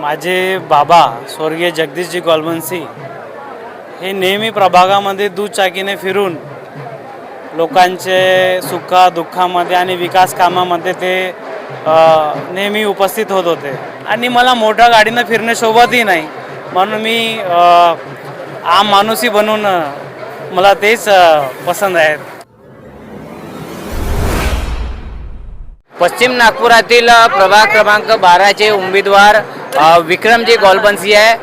माझे बाबा स्वर्गीय जगदीशजी गोलबन्सी हे नेहमी प्रभागामध्ये दुचाकीने फिरून लोकांचे सुखा दुःखामध्ये आणि विकास कामामध्ये ते नेहमी उपस्थित होत होते. आणि मला मोठ्या गाडीनं फिरणे सोबतही नाही. म्हणून मी आम माणूसही बनून मला तेच पसंत आहेत. पश्चिम नागपुरातील प्रभाग क्रमांक बाराचे उमेदवार विक्रमजी गोलबन्सी आहे.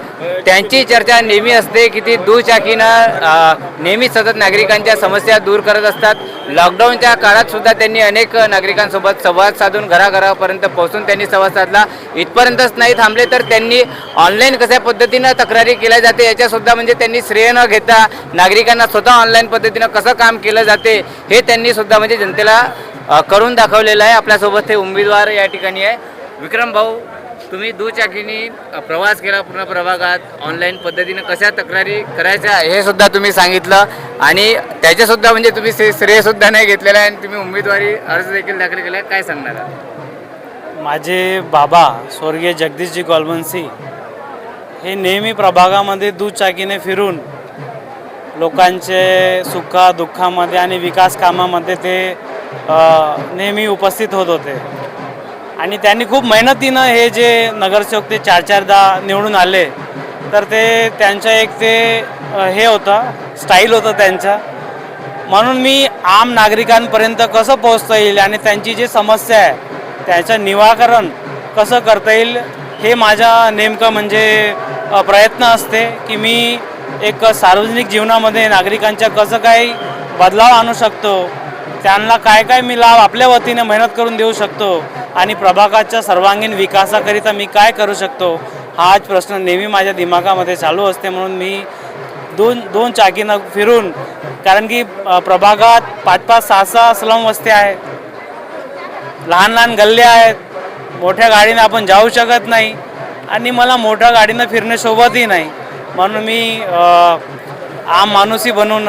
त्यांची चर्चा नेहमी असते की ती दुचाकीनं नेहमी सतत नागरिकांच्या समस्या दूर करत असतात. लॉकडाऊनच्या काळात सुद्धा त्यांनी अनेक नागरिकांसोबत संवाद साधून घराघरापर्यंत पोहोचून त्यांनी संवाद साधला. इथपर्यंतच नाही थांबले तर त्यांनी ऑनलाईन कशा पद्धतीनं तक्रारी केल्या जाते याच्यासुद्धा म्हणजे त्यांनी श्रेय न घेता नागरिकांना स्वतः ऑनलाईन पद्धतीनं कसं काम केलं जाते हे त्यांनी सुद्धा म्हणजे जनतेला करून दाखवलेलं आहे. आपल्यासोबत हे उमेदवार या ठिकाणी आहे. विक्रम भाऊ तुम्ही दुचाकीने प्रवास केला पूर्ण प्रभागात ऑनलाईन पद्धतीनं कशा तक्रारी करायच्या हे सुद्धा तुम्ही सांगितलं. आणि त्याच्यासुद्धा म्हणजे तुम्ही श्रे- श्रेय सुद्धा नाही घेतलेला आहे आणि तुम्ही उमेदवारी अर्ज देखील दाखल केला काय सांगणार माझे बाबा स्वर्गीय जगदीशजी गोलबन्सी हे नेहमी प्रभागामध्ये दुचाकीने फिरून लोकांचे सुखा दुःखामध्ये आणि विकास कामामध्ये ते नेहमी उपस्थित होत होते. आणि त्यांनी खूप मेहनतीनं हे जे नगरसेवक ते चार चारदा निवडून आले तर ते त्यांचं एक ते हे होतं स्टाईल होतं त्यांचं. म्हणून मी आम नागरिकांपर्यंत कसं पोहोचता येईल आणि त्यांची जी समस्या आहे त्याचं निवाकरण कसं करता येईल हे माझ्या नेमकं म्हणजे प्रयत्न असते की मी एक सार्वजनिक जीवनामध्ये नागरिकांच्या कसं काही बदलाव आणू शकतो त्यांना काय काय मी लाभ आपल्या वतीने मेहनत करून देऊ शकतो आणि प्रभागाच्या सर्वांगीण विकासाकरिता मी काय करू शकतो हाच प्रश्न नेहमी माझ्या दिमागामध्ये चालू असते म्हणून मी दोन दोन चाकीनं फिरून कारण की प्रभागात पाच पाच सहा सहा स्लम वस्त्या आहेत. लहान लहान गल्ले आहेत. मोठ्या गाडीनं आपण जाऊ शकत नाही आणि मला मोठ्या गाडीनं फिरणे सोबतही नाही. म्हणून मी आम माणूसही बनून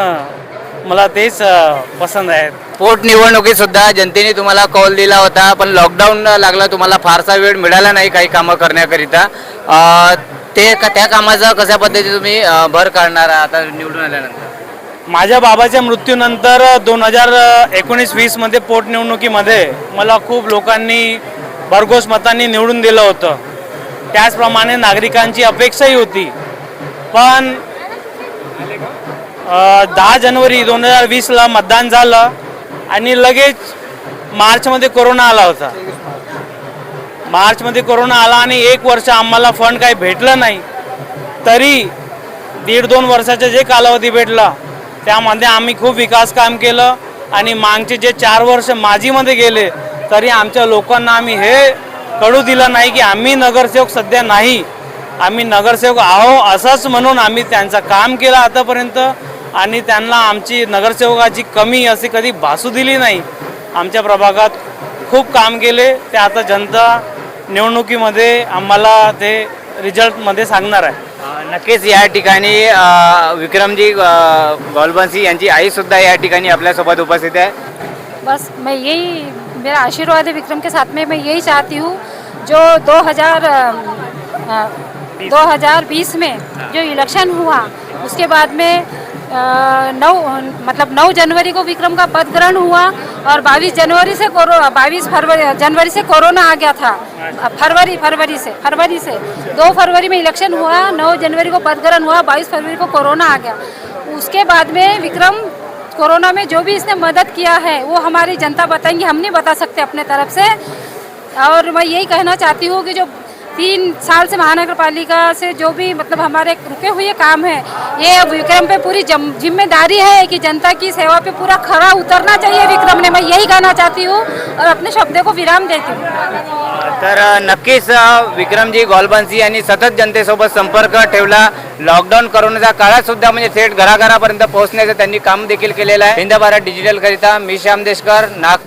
मला तेच अ, पसंत आहेत पोटनिवडणुकीत सुद्धा जनतेने तुम्हाला कौल दिला होता पण लॉकडाऊन लागला तुम्हाला फारसा वेळ मिळाला नाही काही कामं करण्याकरिता. अ, ते त्या कामाचा कशा पद्धतीने तुम्ही अ, भर काढणार आहात आता निवडून आल्यानंतर? माझ्या बाबाच्या मृत्यूनंतर दोन हजार एकोणीस वीसमध्ये पोटनिवडणुकीमध्ये मला खूप लोकांनी भरघोस मतांनी निवडून दिलं होतं. त्याचप्रमाणे नागरिकांची अपेक्षाही होती. पण दहा जानेवारी दोन हजार वीसला मतदान झालं आणि लगेच मार्चमध्ये कोरोना आला होता. मार्चमध्ये कोरोना आला आणि एक वर्ष आम्हाला फंड काही भेटलं नाही. तरी दीड दोन वर्षाचा जे कालावधी भेटला त्यामध्ये आम्ही खूप विकास काम केलं आणि मागचे जे चार वर्ष माझीमध्ये गेले तरी आमच्या लोकांना आम्ही हे कळू दिलं नाही की आम्ही नगरसेवक सध्या नाही. आम्ही नगरसेवक आहो असंच म्हणून आम्ही त्यांचं काम केलं आतापर्यंत. आणि त्यांना आमची नगरसेवकाची कमी अशी कधी भासू दिली नाही. आमच्या प्रभागात खूप काम केले. ते आता जनता निवडणुकीमध्ये आम्हाला ते रिझल्टमध्ये सांगणार आहे. नक्कीच या ठिकाणी विक्रमजी अ, गोलबन्सी यांची आई सुद्धा या ठिकाणी आपल्यासोबत उपस्थित आहे. बस मैं यही मेरा आशीर्वाद है विक्रम के साथ में। मैं यही चाहती हूँ जो 2000 अ, 2020 में जो इलेक्शन हुआ उसके बाद में नौ मतलब 9 जनवरी को विक्रम का पद ग्रहण हुआ और 22 जनवरी से कोरो 22 फरवरी, जनवरी से कोरोना आ गया था। फरवरी फरवरी से फरवरी से। दो फरवरी में इलेक्शन हुआ 9 जनवरी को पद ग्रहण हुआ 22 फरवरी को कोरोना आ गया। उसके बाद में विक्रम कोरोना में जो भी इसने मदद किया है, वो हमारी जनता बताएँगी, हम नहीं बता सकते अपने तरफ़ से। और मैं यही कहना चाहती हूँ कि जो तीन साल से महानगर पालिका से जो भी मतलब हमारे रुके हुए काम है ये विक्रम पे पूरी ज़िम्मेदारी है कि जनता की सेवा पे पूरा खरा उतरना चाहिए विक्रम ने। मैं यही कहना चाहती हूँ और अपने शब्दों को विराम देती हूँ। तर नक्कीच अ, विक्रमजी गोलबन्सी यांनी सतत जनतेसोबत संपर्क ठेवला. लॉकडाऊन करोनाच्या काळात सुद्धा म्हणजे थेट घराघरापर्यंत पोहोचण्याचं त्यांनी काम देखील केलेलं आहे. हिंद भारत डिजिटल करिता मी श्याम देशकर नाग